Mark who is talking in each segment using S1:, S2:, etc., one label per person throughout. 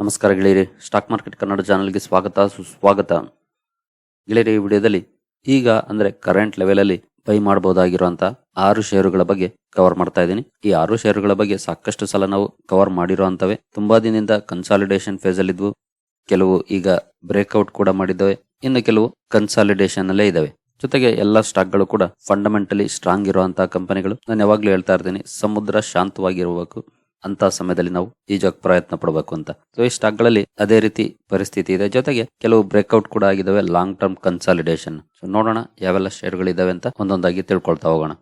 S1: ನಮಸ್ಕಾರ ಗೆಳೆಯರಿ, stock market Kannada ಚಾನಲ್ಗೆ ಸ್ವಾಗತ, ಸುಸ್ವಾಗತ. ಗೆಳೆಯರಿ, ಈ ವಿಡಿಯೋದಲ್ಲಿ ಈಗ ಅಂದ್ರೆ ಕರೆಂಟ್ ಲೆವೆಲಲ್ಲಿ ಬೈ ಮಾಡಬಹುದಾಗಿರುವಂಥ ಆರು ಷೇರುಗಳ ಬಗ್ಗೆ ಕವರ್ ಮಾಡ್ತಾ ಇದ್ದೀನಿ. ಈ ಆರು ಷೇರುಗಳ ಬಗ್ಗೆ ಸಾಕಷ್ಟು ಸಲ ನಾವು ಕವರ್ ಮಾಡಿರುವಂತವೆ ತುಂಬಾ ದಿನದಿಂದ ಕನ್ಸಾಲಿಡೇಷನ್ ಫೇಸ್ ಅಲ್ಲಿ ಇದ್ವು. ಕೆಲವು ಈಗ ಬ್ರೇಕ್ಔಟ್ ಕೂಡ ಮಾಡಿದ್ದಾವೆ, ಇನ್ನು ಕೆಲವು ಕನ್ಸಾಲಿಡೇಷನ್ ಅಲ್ಲೇ ಇದಾವೆ ಜೊತೆಗೆ ಎಲ್ಲ ಸ್ಟಾಕ್ಗಳು ಕೂಡ ಫಂಡಮೆಂಟಲಿ ಸ್ಟ್ರಾಂಗ್ ಇರುವಂತಹ ಕಂಪನಿಗಳು ನಾನು ಯಾವಾಗ್ಲೂ ಹೇಳ್ತಾ ಇರ್ತೀನಿ, ಸಮುದ್ರ ಶಾಂತವಾಗಿರಬೇಕು. ಅಂತ ಸಮಯದಲ್ಲಿ ನಾವು ಈಜೋಕ್ ಪ್ರಯತ್ನ ಪಡಬೇಕು ಅಂತ. ಸೊ ಈ ಸ್ಟಾಕ್ಗಳಲ್ಲಿ ಅದೇ ರೀತಿ ಪರಿಸ್ಥಿತಿ ಇದೆ. ಜೊತೆಗೆ ಕೆಲವು ಬ್ರೇಕ್ಔಟ್ ಕೂಡ ಆಗಿದಾವೆ. ಲಾಂಗ್ ಟರ್ಮ್ ಕನ್ಸಾಲಿಡೇಷನ್ ಸೊ ನೋಡೋಣ ಯಾವೆಲ್ಲ ಶೇರ್ಗಳಿದಾವೆ ಅಂತ ಒಂದೊಂದಾಗಿ ತಿಳ್ಕೊಳ್ತಾ ಹೋಗೋಣ.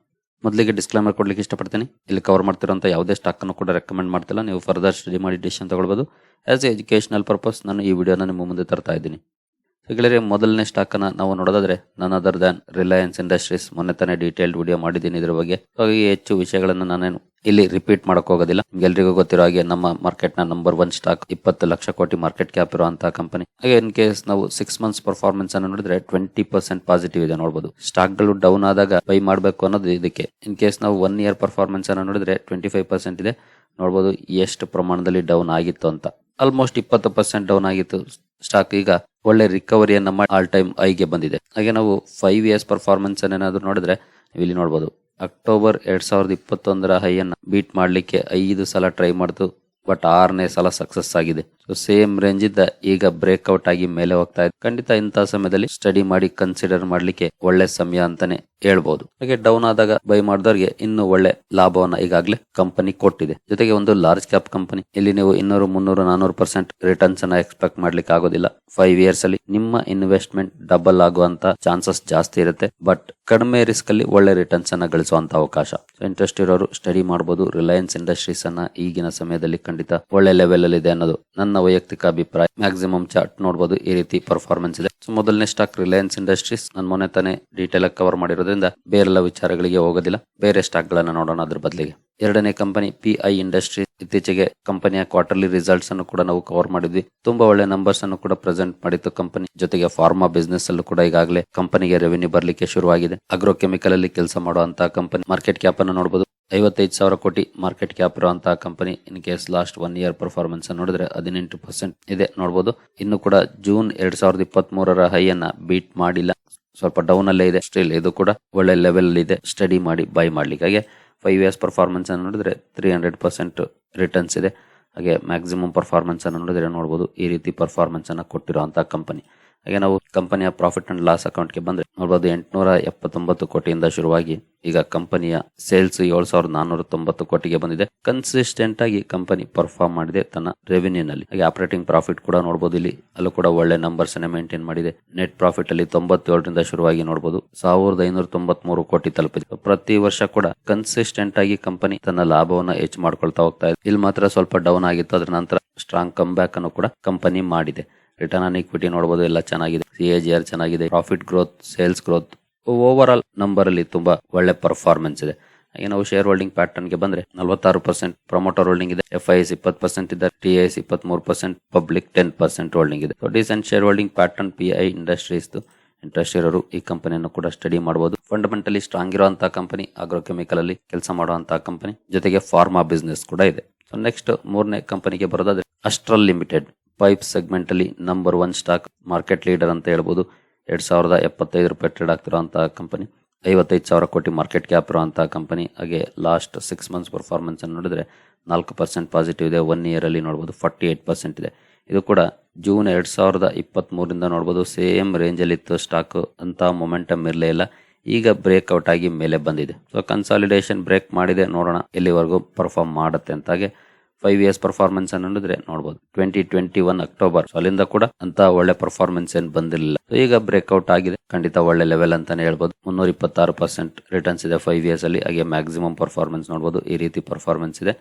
S1: ಮೊದಲಿಗೆ ಡಿಸ್ಕ್ಲೈಮರ್ ಕೊಡ್ಲಿಕ್ಕೆ ಇಷ್ಟಪಡ್ತೀನಿ. ಇಲ್ಲಿ ಕವರ್ ಮಾಡ್ತಿರೋಂಥ ಯಾವುದೇ ಸ್ಟಾಕ್ ಅನ್ನು ಕೂಡ ರೆಕಮೆಂಡ್ ಮಾಡ್ತಿಲ್ಲ. ನೀವು ಫರ್ದರ್ ಸ್ಟಡಿ ಮಾಡಿ ಡಿಸಿಷನ್ ತಗೊಳ್ಬೋದು. ಆಸ್ ಎ ಎಜುಕೇಶನಲ್ ಪರ್ಪಸ್ ನಾನು ಈ ವಿಡಿಯೋನ ನಿಮ್ಮ ಮುಂದೆ ತರ್ತಾ ಇದ್ದೀನಿ. ಗೆಳೆಯರೆ, ಮೊದಲನೇ ಸ್ಟಾಕ್ ಅನ್ನ ನಾವು ನೋಡೋದಾದ್ರೆ ನನ್ ಅದರ್ ದನ್ ರಿಲಯನ್ಸ್ ಇಂಡಸ್ಟ್ರೀಸ್ ಮೊನ್ನೆ ತಾನೇ ಡೀಟೇಲ್ಡ್ ವಿಡಿಯೋ ಮಾಡಿದ್ದೀನಿ ಇದ್ರ ಬಗ್ಗೆ. ಹಾಗಾಗಿ ಹೆಚ್ಚು ವಿಷಯಗಳನ್ನು ನಾನೇನು ಇಲ್ಲಿ ರಿಪೀಟ್ ಮಾಡಕ್ ಹೋಗೋದಿಲ್ಲ. ಎಲ್ರಿಗೂ ಗೊತ್ತಿರೋ ಹಾಗೆ ನಮ್ಮ ಮಾರ್ಕೆಟ್ನ ನಂಬರ್ ಒನ್ ಸ್ಟಾಕ್ ಇಪ್ಪತ್ತು ಲಕ್ಷ ಕೋಟಿ ಮಾರ್ಕೆಟ್ ಕ್ಯಾಪ್ ಇರುವಂತಹ ಕಂಪನಿ ಹಾಗೆ ಇನ್ ಕೇಸ್ ನಾವು ಸಿಕ್ಸ್ ಮಂತ್ಸ್ ಪರ್ಫಾರ್ಮೆನ್ಸ್ ಅನ್ನು ನೋಡಿದ್ರೆ ಟ್ವೆಂಟಿ ಪರ್ಸೆಂಟ್ ಪಾಸಿಟಿವ್ ಇದೆ ನೋಡಬಹುದು ಸ್ಟಾಕ್ಗಳು ಡೌನ್ ಆದಾಗ ಬೈ ಮಾಡಬೇಕು ಅನ್ನೋದು ಇದಕ್ಕೆ. ಇನ್ ಕೇಸ್ ನಾವು ಒನ್ ಇಯರ್ ಪರ್ಫಾರ್ಮೆನ್ಸ್ ಅನ್ನು ನೋಡಿದ್ರೆ ಟ್ವೆಂಟಿ ಫೈವ್ ಪರ್ಸೆಂಟ್ ಇದೆ. ನೋಡಬಹುದು ಎಷ್ಟು ಪ್ರಮಾಣದಲ್ಲಿ ಡೌನ್ ಆಗಿತ್ತು ಅಂತ. ಆಲ್ಮೋಸ್ಟ್ ಇಪ್ಪತ್ತು ಪರ್ಸೆಂಟ್ ಡೌನ್ ಆಗಿತ್ತು ಸ್ಟಾಕ್ ಈಗ ಒಳ್ಳೆ ರಿಕವರಿಯನ್ನ ಮಾಡಿ ಆಲ್ ಟೈಮ್ ಐಗೆ ಬಂದಿದೆ. ಹಾಗೆ ನಾವು ಫೈವ್ ಇಯರ್ಸ್ ಪರ್ಫಾರ್ಮೆನ್ಸ್ ಏನಾದ್ರು ನೋಡಿದ್ರೆ ಇಲ್ಲಿ ನೋಡಬಹುದು ಅಕ್ಟೋಬರ್ ಎರಡ್ ಸಾವಿರದ ಇಪ್ಪತ್ತೊಂದರ ಹೈಯನ್ನು ಬೀಟ್ ಮಾಡಲಿಕ್ಕೆ ಐದು ಸಲ ಟ್ರೈ ಮಾಡ್ತು, ಬಟ್ ಆರನೇ ಸಲ ಸಕ್ಸಸ್ ಆಗಿದೆ. ಸೊ ಸೇಮ್ ರೇಂಜ್ ಇದ್ದ ಈಗ ಬ್ರೇಕ್ಔಟ್ ಆಗಿ ಮೇಲೆ ಹೋಗ್ತಾ ಇದೆ. ಖಂಡಿತ ಇಂತಹ ಸಮಯದಲ್ಲಿ ಸ್ಟಡಿ ಮಾಡಿ ಕನ್ಸಿಡರ್ ಮಾಡ್ಲಿಕ್ಕೆ ಒಳ್ಳೆ ಸಮಯ ಅಂತಾನೆ ಹೇಳ್ಬಹುದು ಹಾಗೆ ಡೌನ್ ಆದಾಗ ಬೈ ಮಾಡಿದವರಿಗೆ ಇನ್ನು ಒಳ್ಳೆ ಲಾಭವನ್ನ ಈಗಾಗಲೇ ಕಂಪನಿ ಕೊಟ್ಟಿದೆ. ಜೊತೆಗೆ ಒಂದು ಲಾರ್ಜ್ ಕ್ಯಾಪ್ ಕಂಪನಿ ಇಲ್ಲಿ ನೀವು ಇನ್ನೂರು, ಮುನ್ನೂರು, ನಾನೂರು ಪರ್ಸೆಂಟ್ ರಿಟರ್ನ್ಸ್ ಅನ್ನ ಎಕ್ಸ್ಪೆಕ್ಟ್ ಮಾಡ್ಲಿಕ್ಕೆ ಆಗೋದಿಲ್ಲ. ಫೈವ್ ಇಯರ್ಸ್ ಅಲ್ಲಿ ನಿಮ್ಮ ಇನ್ವೆಸ್ಟ್ಮೆಂಟ್ ಡಬಲ್ ಆಗುವಂತ ಚಾನ್ಸಸ್ ಜಾಸ್ತಿ ಇರುತ್ತೆ. ಬಟ್ ಕಡಿಮೆ ರಿಸ್ಕ್ ಅಲ್ಲಿ ಒಳ್ಳೆ ರಿಟರ್ನ್ಸ್ ಅನ್ನ ಗಳಿಸುವಂತ ಅವಕಾಶ. ಇಂಟ್ರೆಸ್ಟ್ ಇರೋರು ಸ್ಟಡಿ ಮಾಡಬಹುದು ರಿಲಯನ್ಸ್ ಇಂಡಸ್ಟ್ರೀಸ್ ಅನ್ನ ಈಗಿನ ಸಮಯದಲ್ಲಿ ಖಂಡಿತ ಒಳ್ಳೆ ಲೆವೆಲ್ ಅಲ್ಲಿ ಇದೆ ಅನ್ನೋದು ನನ್ನ ವೈಯಕ್ತಿಕ ಅಭಿಪ್ರಾಯ. ಮ್ಯಾಕ್ಸಿಮಮ್ ಚಾರ್ಟ್ ನೋಡಬಹುದು ಈ ರೀತಿ ಪರ್ಫಾರ್ಮೆನ್ಸ್ ಇದೆ. ಸೊ ಮೊದಲನೇ ಸ್ಟಾಕ್ ರಿಲಯನ್ಸ್ ಇಂಡಸ್ಟ್ರೀಸ್ ನಾನು ಮೊನ್ನೆ ತಾನೇ ಡೀಟೇಲ್ ಆಗಿ ಕವರ್ ಮಾಡಿರೋದ್ರಿಂದ ಬೇರೆಲ್ಲ ವಿಚಾರಗಳಿಗೆ ಹೋಗೋದಿಲ್ಲ. ಬೇರೆ ಸ್ಟಾಕ್ ಗಳನ್ನ ನೋಡೋಣ ಅದ್ರ ಬದಲಿಗೆ. ಎರಡನೇ ಕಂಪನಿ ಪಿ ಐ ಇಂಡಸ್ಟ್ರೀಸ್ ಇತ್ತೀಚೆಗೆ ಕಂಪನಿಯ ಕ್ವಾರ್ಟರ್ಲಿ ರಿಸಲ್ಟ್ಸ್ ಅನ್ನು ಕೂಡ ನಾವು ಕವರ್ ಮಾಡಿದ್ವಿ. ತುಂಬಾ ಒಳ್ಳೆ ನಂಬರ್ಸ್ ಅನ್ನು ಕೂಡ ಪ್ರೆಸೆಂಟ್ ಮಾಡಿತ್ತು ಕಂಪನಿ. ಜೊತೆಗೆ ಫಾರ್ಮಾ ಬಿಸ್ನೆಸ್ ಅಲ್ಲೂ ಕೂಡ ಈಗಾಗಲೇ ಕಂಪನಿಗೆ ರೆವೆನ್ಯೂ ಬರಲಿಕ್ಕೆ ಶುರುವಾಗಿದೆ. ಅಗ್ರೋ ಕೆಮಿಕಲ್ ಅಲ್ಲಿ ಕೆಲಸ ಮಾಡುವಂತಹ ಕಂಪನಿ. ಮಾರ್ಕೆಟ್ ಕ್ಯಾಪ್ ಅನ್ನು ನೋಡಬಹುದು ಐವತ್ತೈದು ಸಾವಿರ ಕೋಟಿ ಮಾರ್ಕೆಟ್ ಕ್ಯಾಪ್ ಇರುವಂತಹ company. In case last one year performance ನೋಡಿದ್ರೆ ಹದಿನೆಂಟು ಪರ್ಸೆಂಟ್ ಇದೆ ನೋಡಬಹುದು ಇನ್ನು ಕೂಡ ಜೂನ್ ಎರಡ್ ಸಾವಿರದ ಇಪ್ಪತ್ತ್ ಮೂರರ ಹೈ ಅನ್ನ ಬೀಟ್ ಮಾಡಿಲ್ಲ. ಸ್ವಲ್ಪ ಡೌನ್ ಅಲ್ಲೇ ಇದೆ. ಸ್ಟಿಲ್ ಇದು ಕೂಡ ಒಳ್ಳೆ ಲೆವೆಲ್ ಇದೆ. ಸ್ಟಡಿ ಮಾಡಿ ಬೈ ಮಾಡ್ಲಿಕ್ಕೆ. ಹಾಗೆ ಫೈವ್ ಇಯರ್ಸ್ ಪರ್ಫಾರ್ಮೆನ್ಸ್ ಅನ್ನು ನೋಡಿದ್ರೆ ತ್ರೀ ಹಂಡ್ರೆಡ್ ಪರ್ಸೆಂಟ್ ರಿಟರ್ನ್ಸ್ ಇದೆ. ಹಾಗೆ ಮ್ಯಾಕ್ಸಿಮಮ್ ಪರ್ಫಾರ್ಮೆನ್ಸ್ ಅನ್ನು ನೋಡಿದ್ರೆ ನೋಡಬಹುದು ಈ ರೀತಿ ಪರ್ಫಾರ್ಮೆನ್ಸ್ ಅನ್ನ ಕೊಟ್ಟಿರುವಂತಹ ಕಂಪನಿ ಹಾಗೆ ನಾವು ಕಂಪನಿಯ ಪ್ರಾಫಿಟ್ ಅಂಡ್ ಲಾಸ್ ಅಕೌಂಟ್ಗೆ ಬಂದ್ರೆ ನೋಡಬಹುದು ಎಂಟುನೂರ ಎಪ್ಪತ್ತೊಂಬತ್ತು ಕೋಟಿಯಿಂದ ಶುರುವಾಗಿ ಈಗ ಕಂಪನಿಯ ಸೇಲ್ಸ್ ಏಳು ಸಾವಿರದ ನಾನ್ನೂರ ತೊಂಬತ್ತು ಕೋಟಿಗೆ ಬಂದಿದೆ. ಕನ್ಸಿಸ್ಟೆಂಟ್ ಆಗಿ ಕಂಪನಿ ಪರ್ಫಾರ್ಮ್ ಮಾಡಿದೆ ತನ್ನ ರೆವಿನ್ಯೂ ನಲ್ಲಿ. ಹಾಗೆ ಆಪರೇಟಿಂಗ್ ಪ್ರಾಫಿಟ್ ಕೂಡ ನೋಡಬಹುದು ಇಲ್ಲಿ. ಅಲ್ಲೂ ಕೂಡ ಒಳ್ಳೆ ನಂಬರ್ಸ್ ಅನ್ನ ಮೇಂಟೈನ್ ಮಾಡಿದೆ. ನೆಟ್ ಪ್ರಾಫಿಟ್ ಅಲ್ಲಿ ತೊಂಬತ್ತೇಳರಿಂದ ಶುರುವಾಗಿ ನೋಡಬಹುದು ಸಾವಿರದ ಐನೂರ ತೊಂಬತ್ ಮೂರು ಕೋಟಿ ತಲುಪಿದೆ. ಪ್ರತಿ ವರ್ಷ ಕೂಡ ಕನ್ಸಿಸ್ಟೆಂಟ್ ಆಗಿ ಕಂಪನಿ ತನ್ನ ಲಾಭವನ್ನು ಹೆಚ್ಚು ಮಾಡ್ಕೊಳ್ತಾ ಹೋಗ್ತಾ ಇದೆ. ಇಲ್ಲಿ ಮಾತ್ರ ಸ್ವಲ್ಪ ಡೌನ್ ಆಗಿತ್ತು, ಅದರ ನಂತರ ಸ್ಟ್ರಾಂಗ್ ಕಮ್ ಬ್ಯಾಕ್ ಅನ್ನು ಕೂಡ ಕಂಪನಿ ಮಾಡಿದೆ. ರಿಟರ್ನ್ ಆನ್ ಇಕ್ವಿಟಿ ನೋಡಬಹುದು ಎಲ್ಲ ಚೆನ್ನಾಗಿದೆ. ಸಿ ಎ ಜಿ ಆರ್ ಚೆನ್ನಾಗಿದೆ. Profit growth sales growth over all number ಅಲ್ಲಿ ತುಂಬಾ ಒಳ್ಳೆ ಪರ್ಫಾರ್ಮೆನ್ಸ್ ಇದೆ. ಹಾಗೆ ನಾವು ಶೇರ್ ಹೋಲ್ಡಿಂಗ್ ಪ್ಯಾಟರ್ನ್ಗೆ ಬಂದ್ರೆ ನಲವತ್ತಾರು ಪರ್ಸೆಂಟ್ ಪ್ರಮೋಟರ್ ಹೋಲ್ಡಿಂಗ್ ಇದೆ ಎಫ್ ಐ ಎಸ್ ಇಪ್ಪತ್ತು ಪರ್ಸೆಂಟ್ ಇದೆ ಟಿ ಎಸ್ ಇಪ್ಪತ್ತ್ ಮೂರು percent public ten percent holding ಇದೆ. Decent share holding pattern P I industries interest ಇರೋರು ಈ ಕಂಪನಿಯನ್ನು ಕೂಡ ಸ್ಟಡಿ ಮಾಡಬಹುದು ಫಂಡಮೆಂಟಲಿ ಸ್ಟ್ರಾಂಗ್ ಇರುವಂತಹ ಕಂಪನಿ ಆಗ್ರೋ ಕೆಮಿಕಲ್ ಅಲ್ಲಿ ಕೆಲಸ ಮಾಡುವಂತಹ ಕಂಪನಿ ಜೊತೆಗೆ ಫಾರ್ಮಾ ಬಿಸ್ನೆಸ್ ಕೂಡ ಇದೆ. ಸೊ ನೆಕ್ಸ್ಟ್ ಮೂರನೇ ಕಂಪನಿಗೆ ಬರೋದಾದ್ರೆ ಅಸ್ಟ್ರಲ್ ಲಿಮಿಟೆಡ್ ಪೈಪ್ ಸೆಗ್ಮೆಂಟ್ ಅಲ್ಲಿ number one stock market leader ಅಂತ ಹೇಳ್ಬೋದು. ಎರಡ್ ಸಾವಿರದ ಎಪ್ಪತ್ತೈದು ರೂಪಾಯಿ ಟ್ರೇಡ್ ಆಗ್ತಿರುವಂತಹ ಕಂಪನಿ ಐವತ್ತೈದು ಸಾವಿರ ಕೋಟಿ ಮಾರ್ಕೆಟ್ ಕ್ಯಾಪ್ ಇರುವಂತಹ ಕಂಪನಿ ಹಾಗೆ ಲಾಸ್ಟ್ ಸಿಕ್ಸ್ ಮಂತ್ಸ್ ಪರ್ಫಾರ್ಮೆನ್ಸ್ ಅನ್ನು ನೋಡಿದ್ರೆ ನಾಲ್ಕು ಪರ್ಸೆಂಟ್ ಪಾಸಿಟಿವ್ ಇದೆ. ಒನ್ ಇಯರ್ ಅಲ್ಲಿ ನೋಡಬಹುದು ಫಾರ್ಟಿ ಏಟ್ ಪರ್ಸೆಂಟ್ ಇದೆ. ಇದು ಕೂಡ ಜೂನ್ ಎರಡ್ ಸಾವಿರದ ಇಪ್ಪತ್ತ್ ಮೂರಿಂದ ನೋಡಬಹುದು ಸೇಮ್ ರೇಂಜ್ ಅಲ್ಲಿ ಇತ್ತು ಸ್ಟಾಕ್ ಅಂತ ಮೊಮೆಂಟಮ್ ಇರಲೇ ಇಲ್ಲ. ಈಗ ಬ್ರೇಕ್ ಔಟ್ ಆಗಿ ಮೇಲೆ ಬಂದಿದೆ. ಸೊ ಕನ್ಸಾಲಿಡೇಷನ್ ಬ್ರೇಕ್ ಮಾಡಿದೆ. ನೋಡೋಣ ಎಲ್ಲಿವರೆಗೂ ಪರ್ಫಾರ್ಮ್ ಮಾಡುತ್ತೆ ಅಂತ ಹಾಗೆ ಫೈವ್ ಇಯರ್ಸ್ ಪರ್ಫಾರ್ಮೆನ್ಸ್ ಅನ್ನು ನೋಡಿದ್ರೆ ನೋಡಬಹುದು ಟ್ವೆಂಟಿ ಟ್ವೆಂಟಿ ಒನ್ ಅಕ್ಟೋಬರ್ ಅಲ್ಲಿಂದ ಕೂಡ ಅಂತ ಒಳ್ಳೆ ಪರ್ಫಾರ್ಮೆನ್ಸ್ ಏನ್ ಬಂದಿರಲಿಲ್ಲ. ಈಗ ಬ್ರೇಕ್ಔಟ್ ಆಗಿದೆ. ಖಂಡಿತ ಒಳ್ಳೆ ಲೆವೆಲ್ ಅಂತಾನೆ ಹೇಳ್ಬೋದು. ಮುನ್ನೂರ ಇಪ್ಪತ್ತಾರು ಪರ್ಸೆಂಟ್ ರಿಟರ್ನ್ಸ್ ಇದೆ ಫೈವ್ ಇಯರ್ಸ್ ಅಲ್ಲಿ. ಹಾಗೆ ಮ್ಯಾಕ್ಸಿಮಮ್ ಪರ್ಫಾರ್ಮೆನ್ಸ್ ನೋಡಬಹುದು ಈ ರೀತಿ ಪರ್ಫಾರ್ಮೆನ್ಸ್ ಇದೆ.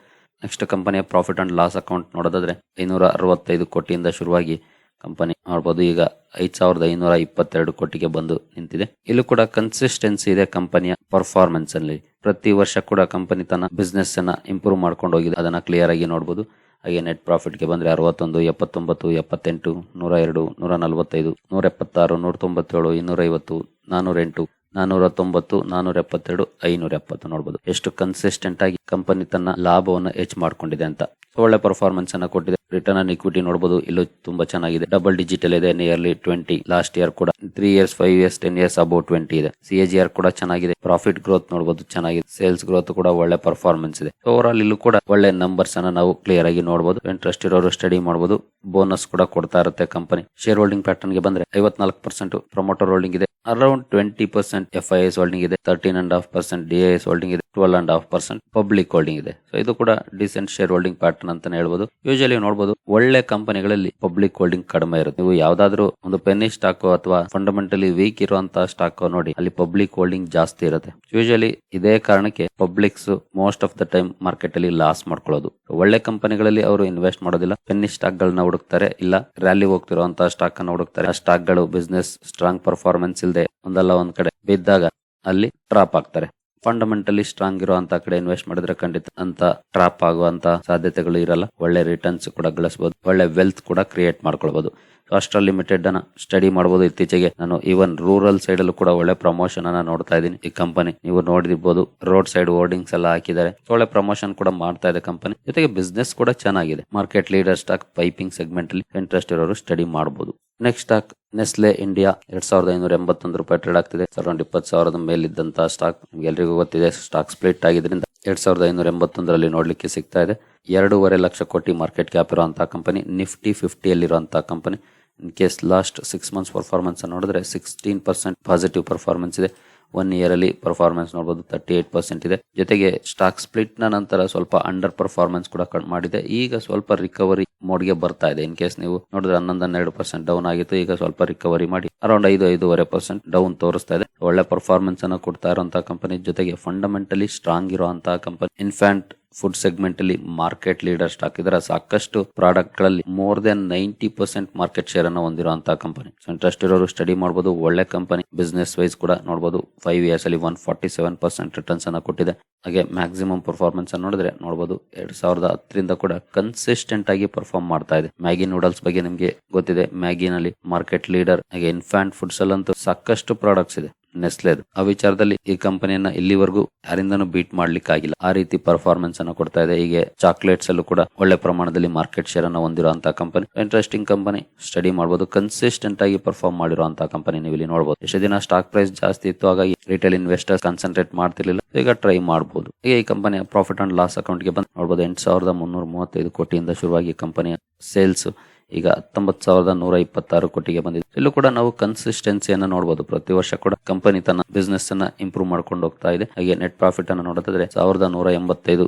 S1: ನೆಕ್ಸ್ಟ್ ಕಂಪನಿಯ ಪ್ರಾಫಿಟ್ ಅಂಡ್ ಲಾಸ್ ಅಕೌಂಟ್ ನೋಡೋದಾದ್ರೆ ಐನೂರ ಅರವತ್ತೈದು ಕೋಟಿಯಿಂದ ಶುರುವಾಗಿ ಕಂಪನಿ ನೋಡಬಹುದು ಈಗ ಐದ್ ಸಾವಿರದ ಐನೂರ ಇಪ್ಪತ್ತೆರಡು ಕೋಟಿಗೆ ಬಂದು ನಿಂತಿದೆ. ಇಲ್ಲೂ ಕೂಡ ಕನ್ಸಿಸ್ಟೆನ್ಸಿ ಇದೆ ಕಂಪನಿಯ ಪರ್ಫಾರ್ಮೆನ್ಸ್ ಅಲ್ಲಿ. ಪ್ರತಿ ವರ್ಷ ಕೂಡ ಕಂಪನಿ ತನ್ನ ಬಿಸ್ನೆಸ್ ಅನ್ನ ಇಂಪ್ರೂವ್ ಮಾಡ್ಕೊಂಡು ಹೋಗಿದೆ. ಅದನ್ನ ಕ್ಲಿಯರ್ ಆಗಿ ನೋಡಬಹುದು ಹಾಗೆ ನೆಟ್ ಪ್ರಾಫಿಟ್ಗೆ ಬಂದ್ರೆ ಅರವತ್ತೊಂದು, ಎಪ್ಪತ್ತೊಂಬತ್ತು, ಎಪ್ಪತ್ತೆಂಟು ನೂರ ಎರಡು ನೂರ ನಲವತ್ತೈದು ನೂರ ಎಪ್ಪತ್ತಾರು ನೂರ ತೊಂಬತ್ತೇಳು ಇನ್ನೂರೈವತ್ತು ನಾನೂರ ಎಂಟು ನಾನೂರ ತೊಂಬತ್ತು ನಾನೂರ ಎಪ್ಪತ್ತೆರಡು ಐನೂರ ಎಪ್ಪತ್ತು ನೋಡಬಹುದು ಎಷ್ಟು ಕನ್ಸಿಸ್ಟೆಂಟ್ ಆಗಿ ಕಂಪನಿ ತನ್ನ ಲಾಭವನ್ನು ಹೆಚ್ಚು ಮಾಡ್ಕೊಂಡಿದೆ ಅಂತ. ಒಳ್ಳೆ ಪರ್ಫಾರ್ಮೆನ್ಸ್ ಅನ್ನ ಕೊಟ್ಟಿದೆ. ರಿಟರ್ನ್ ಆನ್ ಇಕ್ವಿಟಿ ನೋಡಬಹುದು ಇಲ್ಲೂ ತುಂಬಾ ಚೆನ್ನಾಗಿದೆ. ಡಬಲ್ ಡಿಜಿಟಲ್ ಇದೆ ನಿಯರ್ಲಿ ಟ್ವೆಂಟಿ ಲಾಸ್ಟ್ ಇಯರ್ ಕೂಡ three years five years ten years about twenty ಇದೆ. ಸಿ ಜಿ ಆರ್ ಕೂಡ ಚೆನ್ನಾಗಿದೆ. ಪ್ರಾಫಿಟ್ ಗ್ರೋತ್ ನೋಡಬಹುದು ಚೆನ್ನಾಗಿದೆ. ಸೇಲ್ಸ್ ಗ್ರೋತ್ ಕೂಡ ಒಳ್ಳೆ ಪರ್ಫಾರ್ಮೆನ್ಸ್ ಇದೆ. ಓವರ್ ಆಲ್ ಇಲ್ಲೂ ಕೂಡ ಒಳ್ಳೆ ನಂಬರ್ಸ್ ಅನ್ನ ನಾವು ಕ್ಲಿಯರ್ ಆಗಿ ನೋಡಬಹುದು ಇಂಟ್ರೆಸ್ಟ್ ಇರೋರು ಸ್ಟಡಿ ಮಾಡಬಹುದು ಬೋನಸ್ ಕೂಡ ಕೊಡ್ತಾ ಇರುತ್ತೆ ಕಂಪನಿ ಶೇರ್ ಹೋಲ್ಡಿಂಗ್ ಪ್ಯಾಟರ್ನ್ಗೆ ಬಂದ್ರೆ ಐವತ್ನಾಲ್ಕು ಪರ್ಸೆಂಟ್ ಪ್ರಮೋಟರ್ ಹೋಲ್ಡಿಂಗ್ ಇದೆ. Around twenty percent F I S holding ಇದೆ. Thirteen and half percent D I S holding ಇದೆ. Twelve and half percent public holding ಇದೆ. ಸೊ ಇದು ಕೂಡ ಡಿಸೆಂಟ್ ಶೇರ್ ಹೋಲ್ಡಿಂಗ್ ಪ್ಯಾಟರ್ನ್ ಅಂತಾನೆ ಹೇಳ್ಬೋದು. ಯೂಶಲಿ ನೋಡಬಹುದು ಒಳ್ಳೆ ಕಂಪನಿಗಳಲ್ಲಿ ಪಬ್ಲಿಕ್ ಹೋಲ್ಡಿಂಗ್ ಕಡಿಮೆ ಇರುತ್ತೆ. ನೀವು ಯಾವ್ದಾದ್ರು ಒಂದು ಪೆನ್ನಿ ಸ್ಟಾಕ್ ಅಥವಾ ಫಂಡಮೆಂಟಲಿ ವೀಕ್ ಇರುವಂತಹ ಸ್ಟಾಕ್ ನೋಡಿ, ಅಲ್ಲಿ ಪಬ್ಲಿಕ್ ಹೋಲ್ಡಿಂಗ್ ಜಾಸ್ತಿ ಇರುತ್ತೆ. ಯೂಶಲಿ ಇದೇ ಕಾರಣಕ್ಕೆ publics most of the time market ಅಲ್ಲಿ ಲಾಸ್ ಮಾಡ್ಕೊಳ್ಳೋದು. ಒಳ್ಳೆ ಕಂಪನಿಗಳಲ್ಲಿ ಅವರು ಇನ್ವೆಸ್ಟ್ ಮಾಡೋದಿಲ್ಲ. ಪೆನ್ನಿ ಸ್ಟಾಕ್ ಗಳನ್ನ ಹುಡುಕ್ತಾರೆ, ಇಲ್ಲ ರ್ಯಾಲಿ ಹೋಗ್ತಿರುವಂತಹ ಸ್ಟಾಕ್ ಅನ್ನ ಹುಡುಕ್ತಾರೆ. ಆ ಸ್ಟಾಕ್ಗಳು ಬಿಸ್ನೆಸ್ ಸ್ಟ್ರಾಂಗ್ ಪರ್ಫಾರ್ಮೆನ್ಸ್ ಇಲ್ಲದೆ ಒಂದಲ್ಲ ಒಂದ್ ಕಡೆ ಬಿದ್ದಾಗ ಅಲ್ಲಿ ಟ್ರಾಪ್ ಆಗ್ತಾರೆ. ಫಂಡಮೆಂಟಲಿ ಸ್ಟ್ರಾಂಗ್ ಇರುವಂತ ಕಡೆ ಇನ್ವೆಸ್ಟ್ ಮಾಡಿದ್ರೆ ಖಂಡಿತ ಅಂತ ಟ್ರಾಪ್ ಆಗುವಂತ ಸಾಧ್ಯತೆಗಳು ಇರಲ್ಲ. ಒಳ್ಳೆ ರಿಟರ್ನ್ಸ್ ಕೂಡ ಗಳಿಸಬಹುದು ಒಳ್ಳೆ ವೆಲ್ತ್ ಕೂಡ ಕ್ರಿಯೇಟ್ ಮಾಡ್ಕೊಳ್ಬಹುದು ಅಸ್ಟ್ರಾ ಲಿಮಿಟೆಡ್ ಅನ್ನ ಸ್ಟಡಿ ಮಾಡಬಹುದು ಇತ್ತೀಚೆಗೆ ನಾನು ಈವನ್ ರೂರಲ್ ಸೈಡ್ ಅಲ್ಲೂ ಕೂಡ ಒಳ್ಳೆ ಪ್ರಮೋಷನ್ ಅನ್ನ ನೋಡ್ತಾ ಇದ್ದೀನಿ ಈ ಕಂಪನಿ ನೀವು ನೋಡಿರ್ಬೋದು ರೋಡ್ ಸೈಡ್ ಹೋರ್ಡಿಂಗ್ಸ್ ಎಲ್ಲ ಹಾಕಿದ್ದಾರೆ. ಒಳ್ಳೆ ಪ್ರಮೋಷನ್ ಕೂಡ ಮಾಡ್ತಾ ಇದೆ ಕಂಪನಿ ಜೊತೆಗೆ ಬಿಸ್ನೆಸ್ ಕೂಡ ಚೆನ್ನಾಗಿದೆ. Market leader stock piping segment ಅಲ್ಲಿ ಇಂಟ್ರೆಸ್ಟ್ ಇರೋರು ಸ್ಟಡಿ ಮಾಡಬಹುದು ನೆಕ್ಸ್ಟ್ ಸ್ಟಾಕ್ ನೆಸ್ಲೆ ಇಂಡಿಯಾ ಎರಡ್ ಸಾವಿರದ ಐನೂರ ಎಂಬತ್ತೊಂದು ರೂಪಾಯಿ ಟ್ರೇಡ್ ಆಗ್ತಿದೆ. ಅರೌಂಡ್ ಇಪ್ಪತ್ತು ಸಾವಿರದ ಮೇಲಿದ್ದಂತಹ ಸ್ಟಾಕ್ ಎಲ್ರಿಗೂ ಗೊತ್ತಿದೆ ಸ್ಟಾಕ್ ಸ್ಪ್ಲಿಟ್ ಆಗಿದ್ರಿಂದ ಎರಡ್ ಸಾವಿರದ ಐನೂರ ಎಂಬತ್ತೊಂದರಲ್ಲಿ ನೋಡ್ಲಿಕ್ಕೆ ಸಿಗ್ತಾ ಇದೆ. ಎರಡೂವರೆ ಲಕ್ಷ ಕೋಟಿ ಮಾರ್ಕೆಟ್ ಕ್ಯಾಪ್ ಇರುವಂತಹ company Nifty ಫಿಫ್ಟಿಯಲ್ಲಿರುವಂತಹ company in case last six months performance ನೋಡಿದ್ರೆ ಸಿಕ್ಸ್ಟೀನ್ ಪರ್ಸೆಂಟ್ ಪಾಸಿಟಿವ್ ಪರ್ಫಾರ್ಮೆನ್ಸ್ ಇದೆ. ಒನ್ ಇಯರ್ ಅಲ್ಲಿ ಪರ್ಫಾರ್ಮೆನ್ಸ್ ನೋಡಬಹುದು ತರ್ಟಿ ಏಟ್ ಪರ್ಸೆಂಟ್ ಇದೆ. ಜೊತೆಗೆ ಸ್ಟಾಕ್ ಸ್ಪ್ಲಿಟ್ನ ನಂತರ ಸ್ವಲ್ಪ ಅಂಡರ್ ಪರ್ಫಾರ್ಮೆನ್ಸ್ ಕೂಡ ಕಟ್ ಮಾಡಿದೆ. ಈಗ ಸ್ವಲ್ಪ ರಿಕವರಿ ಮೋಡ್ಗೆ ಬರ್ತಾ ಇದೆ. ಇನ್ ಕೇಸ್ ನೀವು ನೋಡಿದ್ರೆ ಹನ್ನೊಂದು ಹನ್ನೆರಡು ಪರ್ಸೆಂಟ್ ಡೌನ್ ಆಗಿತ್ತು. ಈಗ ಸ್ವಲ್ಪ ರಿಕವರಿ ಮಾಡಿ ಅರೌಂಡ್ ಐದು ಐದೂವರೆ ಪರ್ಸೆಂಟ್ ಡೌನ್ ತೋರಿಸ್ತಾ ಇದೆ. ಒಳ್ಳೆ ಪರ್ಫಾರ್ಮೆನ್ಸ್ ಅನ್ನು ಕೊಡ್ತಾ ಇರುವಂತಹ ಕಂಪನಿ ಜೊತೆಗೆ ಫಂಡಮೆಂಟಲಿ ಸ್ಟ್ರಾಂಗ್ ಇರುವಂತಹ ಕಂಪನಿ ಇನ್ಫ್ಯಾಂಟ್ ಫುಡ್ ಸೆಗ್ಮೆಂಟ್ ಅಲ್ಲಿ ಮಾರ್ಕೆಟ್ ಲೀಡರ್ ಸ್ಟಾಕ್ ಇದರ ಸಾಕಷ್ಟು ಪ್ರಾಡಕ್ಟ್ಗಳಲ್ಲಿ more than ninety percent market share ಅನ್ನು ಹೊಂದಿರುವಂತಹ ಕಂಪನಿ ಸೊ ಇಂಟ್ರೆಸ್ಟ್ ಇರೋರು ಸ್ಟಡಿ ಮಾಡಬಹುದು ಒಳ್ಳೆ ಕಂಪನಿ ಬಿಸ್ನೆಸ್ ವೈಸ್ ಕೂಡ ನೋಡಬಹುದು ಫೈವ್ ಇಯರ್ಸ್ ಅಲ್ಲಿ one forty seven percent returns ಅನ್ನ ಕೊಟ್ಟಿದೆ. ಹಾಗೆ ಮ್ಯಾಕ್ಸಿಮಮ್ ಪರ್ಫಾರ್ಮೆನ್ಸ್ ಅನ್ನು ನೋಡಿದ್ರೆ ನೋಡಬಹುದು ಎರಡ್ ಸಾವಿರದ ಹತ್ತರಿಂದ ಕೂಡ ಕನ್ಸಿಸ್ಟೆಂಟ್ ಆಗಿ ಪರ್ಫಾರ್ಮ್ ಮಾಡ್ತಾ ಇದೆ. ಮ್ಯಾಗಿ ನೂಡಲ್ಸ್ ಬಗ್ಗೆ ನಿಮಗೆ ಗೊತ್ತಿದೆ. ಮ್ಯಾಗಿನಲ್ಲಿ ಮಾರ್ಕೆಟ್ ಲೀಡರ್ ಹಾಗೆ ಇನ್ಫ್ಯಾಂಟ್ ಫುಡ್ಸ್ ಅಲ್ಲಂತೂ ಸಾಕಷ್ಟು ಪ್ರಾಡಕ್ಟ್ಸ್ ಇದೆ. ನೆಸ್ಲೆದು. ಆ ವಿಚಾರದಲ್ಲಿ ಈ ಕಂಪನಿಯನ್ನ ಇಲ್ಲಿವರೆಗೂ ಯಾರಿಂದನೂ ಬೀಟ್ ಮಾಡ್ಲಿಕ್ಕೆ ಆಗಿಲ್ಲ ಆ ರೀತಿ ಪರ್ಫಾರ್ಮೆನ್ಸ್ ಅನ್ನು ಕೊಡ್ತಾ ಇದೆ. ಹೀಗೆ ಚಾಕ್ಲೇಟ್ಸ್ ಅಲ್ಲೂ ಕೂಡ ಒಳ್ಳೆ ಪ್ರಮಾಣದಲ್ಲಿ ಮಾರ್ಕೆಟ್ ಶೇರ್ ಅನ್ನು ಹೊಂದಿರುವಂತಹ ಕಂಪನಿ ಇಂಟ್ರೆಸ್ಟಿಂಗ್ ಕಂಪನಿ ಸ್ಟಡಿ ಮಾಡಬಹುದು ಕನ್ಸಿಸ್ಟೆಂಟ್ ಆಗಿ ಪರ್ಫಾರ್ಮ್ ಮಾಡಿರುವಂತಹ ಕಂಪನಿ ನೀವು ಇಲ್ಲಿ ನೋಡಬಹುದು ಎಷ್ಟು ದಿನ ಸ್ಟಾಕ್ ಪ್ರೈಸ್ ಜಾಸ್ತಿ ಇತ್ತು ಹಾಗಾಗಿ ರಿಟೇಲ್ ಇನ್ವೆಸ್ಟರ್ಸ್ ಕಾನ್ಸಂಟ್ರೇಟ್ ಮಾಡ್ತಿರ್ಲಿಲ್ಲ. ಈಗ ಟ್ರೈ ಮಾಡಬಹುದು ಈಗ ಈ ಕಂಪನಿಯ ಪ್ರಾಫಿಟ್ ಅಂಡ್ ಲಾಸ್ ಅಕೌಂಟ್ಗೆ ಬಂದು ನೋಡಬಹುದು ಎಂಟು ಸಾವಿರದ ಮುನ್ನೂರ ಮೂವತ್ತೈದು ಕೋಟಿಯಿಂದ ಶುರುವಾಗಿ ಕಂಪನಿಯ ಸೇಲ್ಸ್ ಈಗ ಹತ್ತೊಂಬತ್ತು ಸಾವಿರದ ನೂರ ಇಪ್ಪತ್ತಾರು ಕೋಟಿಗೆ ಬಂದಿದೆ. ಇಲ್ಲೂ ಕೂಡ ನಾವು ಕನ್ಸಿಸ್ಟೆನ್ಸಿಯನ್ನು ನೋಡಬಹುದು ಪ್ರತಿ ವರ್ಷ ಕೂಡ ಕಂಪನಿ ತನ್ನ ಬಿಸ್ನೆಸ್ ಅನ್ನ ಇಂಪ್ರೂವ್ ಮಾಡ್ಕೊಂಡು ಹೋಗ್ತಾ ಇದೆ. ಹಾಗೆ ನೆಟ್ ಪ್ರಾಫಿಟ್ ಅನ್ನು ನೋಡಿದ್ರೆ ಸಾವಿರದ ನೂರ ಎಂಬತ್ತೈದು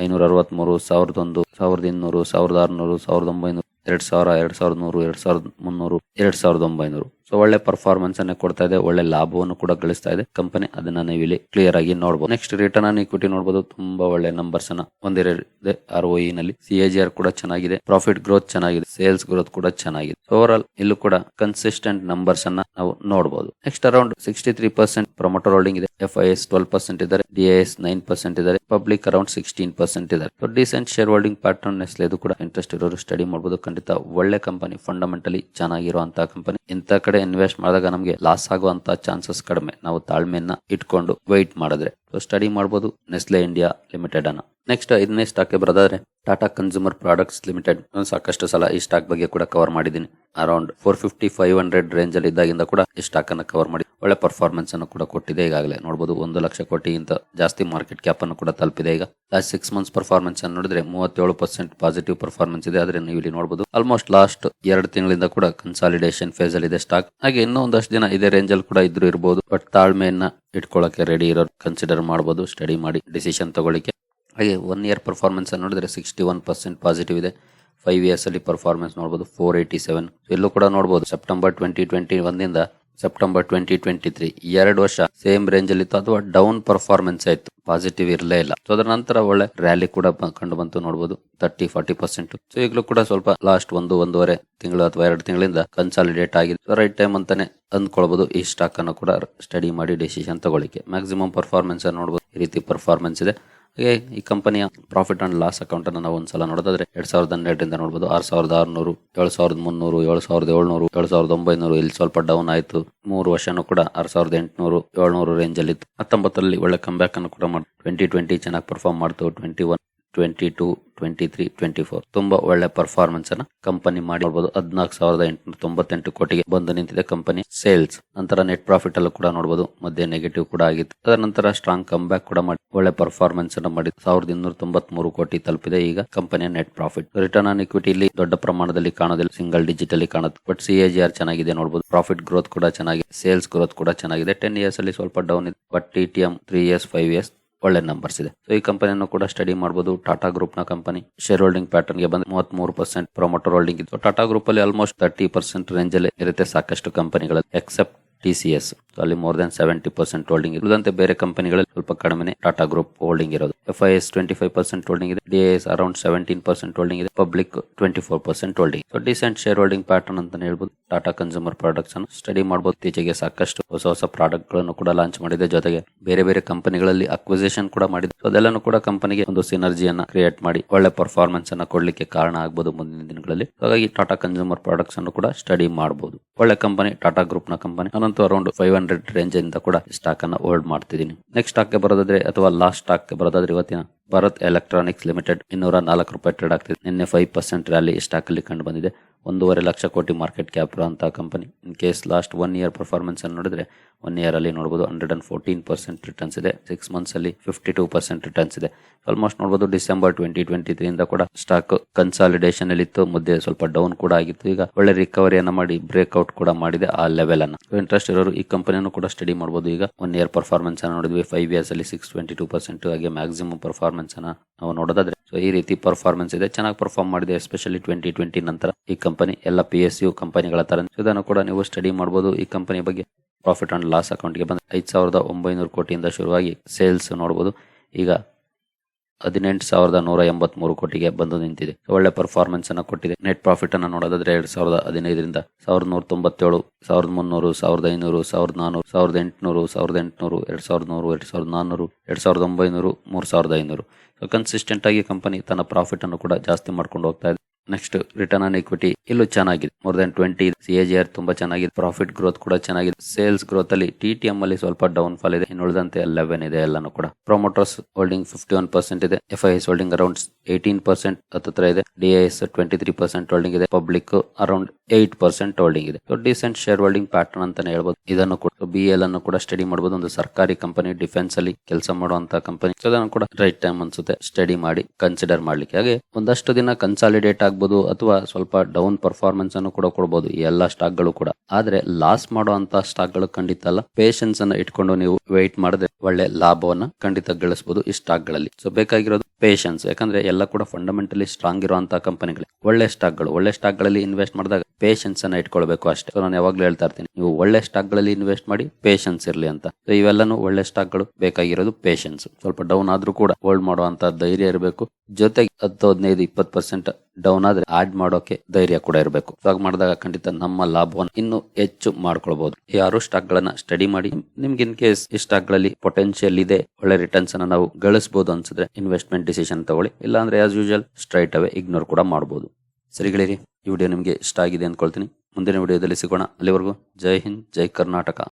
S1: ಐನೂರ ಅರವತ್ಮೂರು ಸಾವಿರದ ಒಂದು ಸಾವಿರದ ಇನ್ನೂರು ಸಾವಿರದ ಆರುನೂರು ಸಾವಿರದ ಒಂಬೈನೂರು ಎರಡ್ ಸಾವಿರ, ಎರಡ್ ಸಾವಿರದ ನೂರು ಎರಡ್ ಸಾವಿರದ ಮುನ್ನೂರು, ಎರಡ್ ಸಾವಿರದ ಒಂಬೈನೂರು. ಸೊ ಒಳ್ಳೆ ಪರ್ಫಾರ್ಮೆನ್ಸ್ ಅನ್ನ ಕೊಡ್ತಾ ಇದೆ, ಒಳ್ಳೆ ಲಾಭವನ್ನು ಕೂಡ ಗಳಿಸ್ತಾ ಇದೆ. ಕಂಪನಿ ಅದನ್ನ ನೀವು ಇಲ್ಲಿ ಕ್ಲಿಯರ್ ಆಗಿ ನೋಡಬಹುದು ನೆಕ್ಸ್ಟ್ ರಿಟರ್ನ್ ಆನ್ ಇಕ್ವಿಟಿ ನೋಡಬಹುದು ತುಂಬಾ ಒಳ್ಳೆ ನಂಬರ್ಸ್ ಅನ್ನ ಹೊಂದಿರದೆ ಆರ್ ಒ ನಲ್ಲಿ. ಸಿಎಜಿಆರ್ ಕೂಡ ಚೆನ್ನಾಗಿದೆ. ಪ್ರಾಫಿಟ್ ಗ್ರೋತ್ ಚೆನ್ನಾಗಿದೆ. ಸೇಲ್ಸ್ ಗ್ರೋತ್ ಕೂಡ ಚೆನ್ನಾಗಿದೆ. ಓವರ್ ಆಲ್ ಇಲ್ಲೂ ಕೂಡ ಕನ್ಸಿಸ್ಟೆಂಟ್ ನಂಬರ್ಸ್ ಅನ್ನ ನಾವು ನೋಡಬಹುದು next around sixty three percent promoter holding ಇದೆ. F I S twelve percent ಇದ್ದಾರೆ. ಎಸ್ ನೈನ್ ಪರ್ಸೆಂಟ್ ಇದ್ದಾರೆ. ಪಬ್ಲಿಕ್ ಅರೌಂಡ್ ಸಿಕ್ಸ್ಟೀನ್ ಪರ್ಸೆಂಟ್ ಇದ್ದಾರೆ. So decent share holding pattern Nestle ಇದು ಕೂಡ ಇಂಟ್ರೆಸ್ಟ್ ಇರೋರು ಸ್ಟಡಿ ಮಾಡಬಹುದು ಖಂಡಿತ ಒಳ್ಳೆ ಕಂಪನಿ ಫಂಡಮೆಂಟಲಿ ಚೆನ್ನಾಗಿರುವಂತಹ ಕಂಪನಿ ಇಂಥ ಕಡೆ ಇನ್ವೆಸ್ಟ್ ಮಾಡಿದಾಗ ನಮಗೆ ಲಾಸ್ ಆಗುವಂತ ಚಾನ್ಸಸ್ ಕಡಿಮೆ. ನಾವು ತಾಳ್ಮೆಯನ್ನ ಇಟ್ಕೊಂಡು ವೈಟ್ ಮಾಡಿದ್ರೆ. ಸ್ಟಡಿ ಮಾಡಬಹುದು ನೆಸ್ಲೆ ಇಂಡಿಯಾ ಲಿಮಿಟೆಡ್ ಅನ್ನ. ನೆಕ್ಸ್ಟ್ ಐದನೇ ಸ್ಟಾಕ್ ಬರೋದಾದ್ರೆ ಟಾಟಾ ಕನ್ಸ್ಯೂಮರ್ ಪ್ರಾಡಕ್ಟ್ಸ್ ಲಿಮಿಟೆಡ್ ಸಾಕಷ್ಟು ಸಲ ಈ ಸ್ಟಾಕ್ ಬಗ್ಗೆ ಕೂಡ ಕವರ್ ಮಾಡಿದ್ದೀನಿ. Around four fifty five hundred range ಅಲ್ಲಿ ಇದ್ದಾಗಿಂದ ಕೂಡ ಈ ಸ್ಟಾಕ್ ಅನ್ನ ಕವರ್ ಮಾಡಿ. ಒಳ್ಳೆ ಪರ್ಫಾರ್ಮೆನ್ಸ್ ಅನ್ನು ಕೂಡ ಕೊಟ್ಟಿದೆ ಈಗಾಗಲೇ. ನೋಡಬಹುದು ಒಂದು ಲಕ್ಷ ಕೋಟಿಗಿಂತ ಜಾಸ್ತಿ ಮಾರ್ಕೆಟ್ ಕ್ಯಾಪ್ ಅನ್ನು ಕೂಡ ತಲುಪಿದೆ ಈಗ. ಲಾಸ್ಟ್ ಸಿಕ್ಸ್ ಮಂತ್ಸ್ ಪರ್ಫಾರ್ಮೆನ್ಸ್ ಅನ್ನು ನೋಡಿದ್ರೆ ಮೂವತ್ತೇಳು ಪರ್ಸೆಂಟ್ ಪಾಸಿಟಿವ್ ಪರ್ಫಾರ್ಮೆನ್ಸ್ ಇದೆ. ಆದ್ರೆ ನೀವು ಇಲ್ಲಿ ನೋಡಬಹುದು ಆಲ್ಮೋಸ್ಟ್ ಲಾಸ್ಟ್ ಎರಡು ತಿಂಗಳಿಂದ ಕೂಡ ಕನ್ಸಾಲಿಡೇಷನ್ ಫೇಸ್ ಅಲ್ಲಿ ಇದೆ ಸ್ಟಾಕ್ ಹಾಗೆ ಇನ್ನೂ ಒಂದಷ್ಟು ದಿನ ಇದೇ ರೇಂಜ್ ಅಲ್ಲಿ ಕೂಡ ಇದ್ರು ಇರಬಹುದು ಬಟ್ ತಾಳ್ಮೆಯನ್ನ ಇಟ್ಕೊಳ್ಳಕ್ಕೆ ರೆಡಿ ಇರೋರು ಕನ್ಸಿಡರ್ ಮಾಡ್ಬೋದು ಸ್ಟಡಿ ಮಾಡಿ ಡಿಸಿಷನ್ ತಗೊಳ್ಳಿಕ್ಕೆ. ಹಾಗೆ ಒನ್ ಇಯರ್ ಪರ್ಫಾರ್ಮೆನ್ಸ್ ನೋಡಿದ್ರೆ ಸಿಕ್ಸ್ಟಿ ಒನ್ ಪರ್ಸೆಂಟ್ ಪಾಸಿಟಿವ್ ಇದೆ ಫೈವ್ ಇಯರ್ಸಲ್ಲಿ ಪರ್ಫಾರ್ಮೆನ್ಸ್ ನೋಡ್ಬೋದು ಫೋರ್ ಏಯ್ಟಿ ಸೆವೆನ್ ಎಲ್ಲೂ ಕೂಡ ನೋಡ್ಬೋದು ಸೆಪ್ಟೆಂಬರ್ ಟ್ವೆಂಟಿ ಟ್ವೆಂಟಿ ಒಂದಿಂದ ಸೆಪ್ಟೆಂಬರ್ ಟ್ವೆಂಟಿ ಟ್ವೆಂಟಿ ತ್ರೀ ಎರಡು ವರ್ಷ ಸೇಮ್ ರೇಂಜಲ್ಲಿತ್ತು ಅಥವಾ ಡೌನ್ ಪರ್ಫಾರ್ಮೆನ್ಸ್ ಆಯ್ತು. ಪಾಸಿಟಿವ್ ಇರಲೇ ಇಲ್ಲ. ಸೊ ಅದರ ನಂತರ ಒಳ್ಳೆ ರ್ಯಾಲಿ ಕೂಡ ಕಂಡು ಬಂತು ನೋಡಬಹುದು ತರ್ಟಿ ಫಾರ್ಟಿ ಪರ್ಸೆಂಟ್ ಸೊ ಈಗಲೂ ಕೂಡ ಸ್ವಲ್ಪ ಲಾಸ್ಟ್ ಒಂದು, ಒಂದೂವರೆ ತಿಂಗಳು ಅಥವಾ ಎರಡು ತಿಂಗಳಿಂದ ಕನ್ಸಾಲಿಡೇಟ್ ಆಗಿದೆ. ರೈಟ್ ಟೈಮ್ ಅಂತಾನೆ ಅಂದ್ಕೊಳ್ಬಹುದು ಈ ಸ್ಟಾಕ್ ಅನ್ನು ಕೂಡ ಸ್ಟಡಿ ಮಾಡಿ ಡಿಸಿಷನ್ ತಗೊಳ್ಳಿಕ್ಕೆ. ಮ್ಯಾಕ್ಸಿಮಮ್ ಪರ್ಫಾರ್ಮೆನ್ಸ್ ನೋಡಬಹುದು ಈ ರೀತಿ ಪರ್ಫಾರ್ಮೆನ್ಸ್ ಇದೆ. ಹಾಗೆ ಈ ಕಂಪನಿಯ ಪ್ರಾಫಿಟ್ ಅಂಡ್ ಲಾಸ್ ಅಕೌಂಟ್ ಅನ್ನು ನಾವು ಒಂದ್ಸಲ ನೋಡೋದಾದ್ರೆ ಎರಡ್ ಸಾವಿರದ ಹನ್ನೆರಡರಿಂದ ನೋಡಬಹುದು ಆರ್ ಸಾವಿರದ ಆರುನೂರು, ಏಳು ಸಾವಿರದ ಮುನ್ನೂರು, ಏಳು ಸಾವಿರದ ಏಳ್ನೂರು, ಏಳು ಸಾವಿರದ ಒಂಬೈನೂರು ಇಲ್ಲಿ ಸ್ವಲ್ಪ ಡೌನ್ ಆಯ್ತು. ಮೂರು ವರ್ಷನೂ ಕೂಡ ಆರ್ ಸಾವಿರದ ಎಂಟುನೂರು, ಏಳ್ನೂರು ರೇಂಜ್ ಅಲ್ಲಿ ಹತ್ತೊಂಬತ್ತರಲ್ಲಿ ಒಳ್ಳೆ ಕಂಬ್ಯಾಕ್ ಅನ್ನು ಕೂಡ ಮಾಡಿ ಟ್ವೆಂಟಿ ಟ್ವೆಂಟಿ ಚೆನ್ನಾಗಿ ಪರ್ಫಾರ್ಮ್ ಮಾಡ್ತು. Twenty one twenty two, twenty three twenty four. ತುಂಬಾ ಒಳ್ಳೆ ಪರ್ಫಾರ್ಮೆನ್ಸ್ ಅನ್ನ ಕಂಪನಿ ಮಾಡಿ ನೋಡಬಹುದು ಹದಿನಾಲ್ಕು ಸಾವಿರದ ಎಂಟುನೂರ ತೊಂಬತ್ತೆಂಟು ಕೋಟಿಗೆ ಬಂದು ನಿಂತಿದೆ ಕಂಪನಿ ಸೇಲ್ಸ್ ನಂತರ ನೆಟ್ ಪ್ರಾಫಿಟ್ ಅಲ್ಲೂ ಕೂಡ ನೋಡಬಹುದು ಮಧ್ಯೆ ನೆಗೆಟಿವ್ ಕೂಡ ಆಗಿತ್ತು. ಅದರ ನಂತರ ಸ್ಟ್ರಾಂಗ್ ಕಮ್ ಬ್ಯಾಕ್ ಕೂಡ ಮಾಡಿ, ಒಳ್ಳೆ ಪರ್ಫಾರ್ಮೆನ್ಸ್ ಅನ್ನ ಮಾಡಿ. ಸಾವಿರದ ಇನ್ನೂರ ತೊಂಬತ್ಮೂರು ಕೋಟಿ ತಲುಪಿದೆ ಈಗ ಕಂಪನಿಯ net profit return on equity ಇಲ್ಲಿ ದೊಡ್ಡ ಪ್ರಮಾಣದಲ್ಲಿ ಕಾಣೋದಿಲ್ಲ. ಸಿಂಗಲ್ ಡಿಜಿಟ್ ಅಲ್ಲಿ ಕಾಣುತ್ತೆ. But C A G R ಚೆನ್ನಾಗಿದೆ ನೋಡಬಹುದು ಪ್ರಾಫಿಟ್ ಗ್ರೋತ್ ಕೂಡ ಚೆನ್ನಾಗಿದೆ. ಸೇಲ್ಸ್ ಗ್ರೋತ್ ಕೂಡ ಚೆನ್ನಾಗಿದೆ. ಟೆನ್ ಇಯರ್ಸ್ ಅಲ್ಲಿ ಸ್ವಲ್ಪ ಡೌನ್ ಇದೆ. But T T M three years five years ಒಳ್ಳೆ ನಂಬರ್ಸ್ ಇದೆ. ಸೊ ಈ ಕಂಪನಿಯನ್ನು ಕೂಡ ಸ್ಟಡಿ ಮಾಡಬಹುದು ಟಾಟಾ ಗ್ರೂಪ್ನ ಕಂಪನಿ ಶೇರ್ ಹೋಲ್ಡಿಂಗ್ ಪ್ಯಾಟರ್ನ್ಗೆ ಬಂದ ಮೂವತ್ತ್ ಮೂರು ಪರ್ಸೆಂಟ್ ಪ್ರೊಮೋಟರ್ ಹೋಲ್ಡಿಂಗ್ ಇತ್ತು ಟಾಟಾ ಗ್ರೂಪ್ ಅಲ್ಲಿ ಆಲ್ಮೋಸ್ಟ್ ತರ್ಟಿ ಪರ್ಸೆಂಟ್ ರೇಂಜ್ ಅಲ್ಲಿ ಇರುತ್ತೆ ಸಾಕಷ್ಟು ಕಂಪನಿಗಳಲ್ಲಿ ಎಕ್ಸೆಪ್ಟ್ ಟಿ ಸಿ ಎಸ್ ಅಲ್ಲಿ more than seventy percent holding ಇರುವುದಂತೆ ಬೇರೆ ಕಂಪನಿಗಳಲ್ಲಿ ಸ್ವಲ್ಪ ಕಡಿಮೆ ಟಾಟಾ ಗ್ರೂಪ್ ಹೋಲ್ಡಿಂಗ್ ಇರೋದು. F I S twenty five percent holding ಇದೆ. D S around seventeen percent holding ಇದೆ. Public twenty four percent holding so decent share holding pattern ಅಂತ ಹೇಳ್ಬೋದು. ಟಾಟಾ ಕನ್ಸ್ಯೂಮರ್ ಪ್ರಾಡಕ್ಟ್ಸ್ ಅನ್ನು ಸ್ಟಡಿ ಮಾಡಬಹುದು ಇತ್ತೀಚೆಗೆ ಸಾಕಷ್ಟು ಹೊಸ ಹೊಸ ಪ್ರಾಡಕ್ಟ್ಗಳನ್ನು ಕೂಡ ಲಾಂಚ್ ಮಾಡಿದೆ. ಜೊತೆಗೆ ಬೇರೆ ಬೇರೆ ಕಂಪನಿಗಳಲ್ಲಿ ಅಕ್ವಿಸೇಷನ್ ಕೂಡ ಮಾಡಿದೆ. ಅದೆಲ್ಲನೂ ಕೂಡ ಕಂಪನಿಗೆ ಒಂದು ಸಿನರ್ಜಿಯನ್ನ ಕ್ರಿಯೇಟ್ ಮಾಡಿ ಒಳ್ಳೆ ಪರ್ಫಾರ್ಮೆನ್ಸ್ ಅನ್ನ ಕೊಡ್ಲಿಕ್ಕೆ ಕಾರಣ ಆಗಬಹುದು ಮುಂದಿನ ದಿನಗಳಲ್ಲಿ. ಹಾಗಾಗಿ ಟಾಟಾ ಕನ್ಸ್ಯೂಮರ್ ಪ್ರಾಡಕ್ಟ್ಸ್ ಅನ್ನು ಕೂಡ ಸ್ಟಡಿ ಮಾಡಬಹುದು ಒಳ್ಳೆ ಕಂಪನಿ ಟಾಟಾ ಗ್ರೂಪ್ನ ಕಂಪನಿ ಅನಂತರ ಅರೌಂಡ್ ಫೈವ್ ರೇಂಜ್ ಇಂದ ಕೂಡ ಸ್ಟಾಕ್ ಅನ್ನ ಹೋಲ್ಡ್ ಮಾಡ್ತಿದ್ದೀನಿ. ನೆಕ್ಸ್ಟ್ ಸ್ಟಾಕ್ ಬರೋದಾದ್ರೆ ಅಥವಾ ಲಾಸ್ಟ್ ಸ್ಟಾಕ್ ಬರೋದಾದ್ರೆ ಇವತ್ತಿನ ಭಾರತ್ ಎಲೆಕ್ಟ್ರಾನಿಕ್ಸ್ ಲಿಮಿಟೆಡ್ ಇನ್ನೂರ ನಾಲ್ಕು ರೂಪಾಯಿ ಟ್ರೇಡ್ ಆಗ್ತಿದೆ. ನಿನ್ನೆ ಫೈವ್ ಪರ್ಸೆಂಟ್ ರ್ಯಾಲಿ ಸ್ಟಾಕ್ ಅಲ್ಲಿ ಕಂಡು ಬಂದಿದೆ. ಒಂದೂವರೆ ಲಕ್ಷ ಕೋಟಿ ಮಾರ್ಕೆಟ್ ಕ್ಯಾಪ್ ಅಂತ company in case last one year performance ಅನ್ನು ನೋಡಿದ್ರೆ ಒನ್ ಇಯರ್ ಅಲ್ಲಿ ನೋಡಬಹುದು hundred and fourteen percent returns ಇದೆ. ಸಿಕ್ಸ್ ಮಂತ್ಸ್ ಅಲ್ಲಿ ಫಿಫ್ಟಿ ಟೂ ಪರ್ಸೆಂಟ್ ರಿಟರ್ನ್ಸ್ ಇದೆ. ಆಲ್ಮೋಸ್ಟ್ ನೋಡಬಹುದು ಡಿಸೆಂಬರ್ ಟ್ವೆಂಟಿ ಟ್ವೆಂಟಿ ತ್ರೀ ಇಂದ ಕೂಡ ಸ್ಟಾಕ್ ಕನ್ಸಾಲಿಡೇಷನ್ ಅಲ್ಲಿ ಇತ್ತು. ಮುದ್ದೆ ಸ್ವಲ್ಪ ಡೌನ್ ಕೂಡ ಆಗಿತ್ತು. ಈಗ ಒಳ್ಳೆ ರಿಕವರಿಯನ್ನು ಮಾಡಿ ಬ್ರೇಕ್ಔಟ್ ಕೂಡ ಮಾಡಿದೆ ಆ ಲೆವೆಲ್ ಅನ್ನು. ಇಂಟ್ರೆಸ್ಟ್ ಇರೋರು ಈ ಕಂಪನಿಯನ್ನು ಕೂಡ ಸ್ಟಡಿ ಮಾಡಬಹುದು ಈಗ ಒನ್ ಇಯರ್ ಪರ್ಫಾರ್ಮೆನ್ಸ್ ಅನ್ನು ನೋಡಿದ್ವಿ. ಫೈವ್ ಇಯರ್ಸ್ ಅಲ್ಲಿ ಸಿಕ್ಸ್ ಟ್ವೆಂಟಿ ಟೂ ಪರ್ಸೆಂಟ್ ಹಾಗೆ ಮ್ಯಾಕ್ಸಿಮಮ್ ಪರ್ಫಾರ್ಮೆನ್ಸ್ ಅನ್ನು ನಾವು ನೋಡೋದಾದ್ರೆ. ಸೊ ಈ ರೀತಿ ಪರ್ಫಾರ್ಮೆನ್ಸ್ ಇದೆ. ಚೆನ್ನಾಗಿ ಪರ್ಫಾರ್ಮ್ ಮಾಡಿದೆ ಎಸ್ಪೆಷಲಿ ಟ್ವೆಂಟಿ ಟ್ವೆಂಟಿ ನಂತರ ಈ ಎಲ್ಲ ಪಿ ಎಸ್ ಯು ಕಂಪನಿಗಳ ತರ ಇದನ್ನು ಕೂಡ ನೀವು ಸ್ಟಡಿ ಮಾಡಬಹುದು ಈ ಕಂಪನಿ ಬಗ್ಗೆ ಪ್ರಾಫಿಟ್ ಅಂಡ್ ಲಾಸ್ ಅಕೌಂಟ್ಗೆ ಬಂದ ಐದು ಸಾವಿರದ ಒಂಬೈನೂರು ಕೋಟಿಯಿಂದ ಶುರುವಾಗಿ ಸೇಲ್ಸ್ ನೋಡಬಹುದು ಈಗ ಹದಿನೆಂಟು ಸಾವಿರದ ನೂರ ಎಂಬತ್ಮೂರು ಕೋಟಿಗೆ ಬಂದು ನಿಂತಿದೆ. ಒಳ್ಳೆ ಪರ್ಫಾರ್ಮೆನ್ಸ್ ಅನ್ನು ಕೊಟ್ಟಿದೆ. ನೆಟ್ ಪ್ರಾಫಿಟ್ ಅನ್ನು ನೋಡೋದಾದ್ರೆ ಎರಡ್ ಸಾವಿರದ ಹದಿನೈದರಿಂದ ಸಾವಿರದ ನೂರ ತೊಂಬತ್ತೇಳು, ಸಾವಿರದ ಮುನ್ನೂರು, ಸಾವಿರದ ಐನೂರು, ಸಾವಿರದ ನಾನೂರು, ಸಾವಿರದ ಎಂಟುನೂರು ಸಾವಿರದ ಎಂಟುನೂರು, ಎರಡ್ ಸಾವಿರದ ನೂರು, ಎರಡ್ ಸಾವಿರದ ನಾನ್ನೂರು ಎರಡ್ ಸಾವಿರದ ಒಂಬೈನೂರು, ಮೂರು ಸಾವಿರದ ಐನೂರು. ಕನ್ಸಿಸ್ಟೆಂಟ್ ಆಗಿ ಕಂಪನಿ ತನ್ನ ಪ್ರಾಫಿಟ್ ಅನ್ನು ಕೂಡ ಜಾಸ್ತಿ ಮಾಡ್ಕೊಂಡು ಹೋಗ್ತಾ ಇದೆ. ನೆಕ್ಸ್ಟ್ ರಿಟರ್ನ್ ಆನ್ ಇಕ್ವಿಟಿ ಇಲ್ಲೂ ಚೆನ್ನಾಗಿದೆ. More than twenty C A G R ತುಂಬಾ ಚೆನ್ನಾಗಿದೆ. ಪ್ರಾಫಿಟ್ ಗ್ರೋತ್ ಕೂಡ ಚೆನ್ನಾಗಿದೆ. ಸೇಲ್ಸ್ ಗ್ರೋತ್ ಅಲ್ಲಿ ಟಿ ಟಿ ಎಂ ಅಲ್ಲಿ ಸ್ವಲ್ಪ ಡೌನ್ ಫಾಲ್ ಇದೆ. ಇನ್ನು ಉಳಿದಂತೆ ಲೆವೆನ್ ಇದೆ ಎಲ್ಲಾನು ಕೂಡ. Promoters holding fifty one percent ಇದೆ. F I S holding around eighteen percent ಹತ್ರ ಇದೆ. D S twenty three percent holding ಇದೆ. Public around eight percent holding ಇದೆ. So decent share holding pattern ಅಂತಾನೆ ಹೇಳ್ಬೋದು. ಇದನ್ನು ಕೂಡ. ಬಿ ಎಲ್ ಅನ್ನು ಕೂಡ ಸ್ಟಡಿ ಮಾಡಬಹುದು ಒಂದು ಸರ್ಕಾರಿ ಕಂಪನಿ ಡಿಫೆನ್ಸ್ ಅಲ್ಲಿ ಕೆಲಸ ಮಾಡುವಂತಹ ಕಂಪನಿ ಕೂಡ ರೈಟ್ ಟೈಮ್ ಅನ್ಸುತ್ತೆ. ಸ್ಟಡಿ ಮಾಡಿ ಕನ್ಸಿಡರ್ ಮಾಡ್ಲಿಕ್ಕೆ. ಹಾಗೆ ಒಂದಷ್ಟು ದಿನ ಕನ್ಸಾಲಿಡೇಟ್ ಆಗ್ಬೋದು ಅಥವಾ ಸ್ವಲ್ಪ ಡೌನ್ ಪರ್ಫಾರ್ಮೆನ್ಸ್ ಅನ್ನು ಕೂಡ ಕೊಡಬಹುದು ಈ ಎಲ್ಲಾ ಸ್ಟಾಕ್ಗಳು ಕೂಡ. ಆದ್ರೆ ಲಾಸ್ ಮಾಡುವಂತ ಸ್ಟಾಕ್ಗಳು ಖಂಡಿತ ಅಲ್ಲ. ಪೇಷನ್ಸ್ ಅನ್ನ ಇಟ್ಕೊಂಡು ನೀವು ವೆಯ್ಟ್ ಮಾಡಿದ್ರೆ ಒಳ್ಳೆ ಲಾಭವನ್ನ ಖಂಡಿತ ಗಳಿಸಬಹುದು ಈ ಸ್ಟಾಕ್ಗಳಲ್ಲಿ ಸೊ ಬೇಕಾಗಿರೋದು ಪೇಷನ್ಸ್ ಯಾಕಂದ್ರೆ ಎಲ್ಲ ಕೂಡ ಫಂಡಮೆಂಟಲಿ ಸ್ಟ್ರಾಂಗ್ ಇರುವಂತಹ ಕಂಪನಿಗಳು ಒಳ್ಳೆ ಸ್ಟಾಕ್ಗಳು ಒಳ್ಳೆ ಸ್ಟಾಕ್ಗಳಲ್ಲಿ ಇನ್ವೆಸ್ಟ್ ಮಾಡಿದಾಗ ಪೇಷನ್ಸ್ ಅನ್ನ ಇಟ್ಕೊಳ್ಬೇಕು ಅಷ್ಟೇ. ನಾನು ಯಾವಾಗ್ಲೂ ಹೇಳ್ತಾ ಇರ್ತೀನಿ, ನೀವು ಒಳ್ಳೆ ಸ್ಟಾಕ್ಗಳಲ್ಲಿ ಇನ್ವೆಸ್ಟ್ ಮಾಡಿ ಪೇಷನ್ಸ್ ಇರಲಿ ಅಂತ. ಇವೆಲ್ಲನೂ ಒಳ್ಳೆ ಸ್ಟಾಕ್ಗಳು ಬೇಕಾಗಿರೋದು ಪೇಷನ್ಸ್ ಸ್ವಲ್ಪ ಡೌನ್ ಆದ್ರೂ ಕೂಡ ಹೋಲ್ಡ್ ಮಾಡುವಂತ ಧೈರ್ಯ ಇರಬೇಕು. ಜೊತೆಗೆ ಹತ್ತು ಹದಿನೈದು, ಇಪ್ಪತ್ತು ಪರ್ಸೆಂಟ್ ಡೌನ್ ಆದ್ರೆ ಆಡ್ ಮಾಡೋಕೆ ಧೈರ್ಯ ಕೂಡ ಇರಬೇಕು. ಸ್ಟಾಕ್ ಮಾಡಿದಾಗ ಖಂಡಿತ ನಮ್ಮ ಲಾಭವನ್ನು ಇನ್ನೂ ಹೆಚ್ಚು ಮಾಡ್ಕೊಳ್ಬಹುದು ಯಾರು ಸ್ಟಾಕ್ ಗಳನ್ನ ಸ್ಟಡಿ ಮಾಡಿ, ನಿಮ್ಗೆ ಇನ್ ಕೇಸ್ ಈ ಸ್ಟಾಕ್ಗಳಲ್ಲಿ ಪೊಟೆನ್ಶಿಯಲ್ ಇದೆ, ಒಳ್ಳೆ ರಿಟರ್ನ್ಸ್ ಅನ್ನ ನಾವು ಗಳಿಸಬಹುದು ಅನ್ಸಿದ್ರೆ ಇನ್ವೆಸ್ಟ್ಮೆಂಟ್ ಡಿಸಿಷನ್ ತಗೊಳ್ಳಿ. ಇಲ್ಲಾಂದ್ರೆ as usual straight away ignore ಕೂಡ ಮಾಡಬಹುದು ಸರಿಗಳಿರಿ ಈ ವಿಡಿಯೋ ನಿಮಗೆ ಇಷ್ಟ ಆಗಿದೆ ಅನ್ಕೊಳ್ತೀನಿ. ಮುಂದಿನ ವಿಡಿಯೋದಲ್ಲಿ ಸಿಗೋಣ. ಅಲ್ಲಿವರೆಗೂ ಜೈ ಹಿಂದ್, ಜೈ ಕರ್ನಾಟಕ.